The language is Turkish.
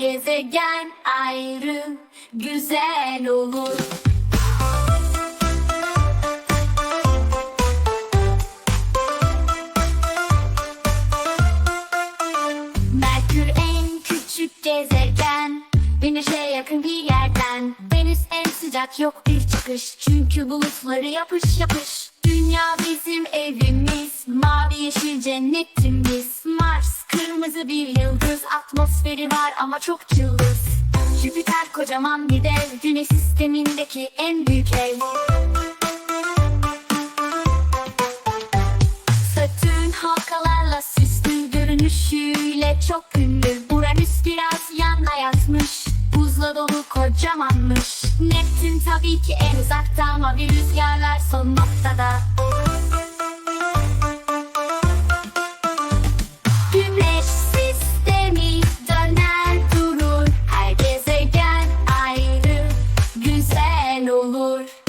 gezegen ayrı güzel olur. Merkür en küçük gezegen. Güneşe yakın bir yerden. Venüs en sıcak yok bir çıkış. Çünkü bulutları yapış yapış. Dünya bizim evimiz. Mavi yeşil cennetimiz Mars kırmızı bir yıldız Atmosferi var ama çok cılız. Jüpiter kocaman bir dev Güneş sistemindeki en büyük ev. Satürn halkalarla süslü görünüşüyle çok ünlü. Uranüs biraz yana yatmış Buzla dolu kocamanmış. Neptün tabii ki en uzakta ama bir rüzgarlar son nokta O Lord.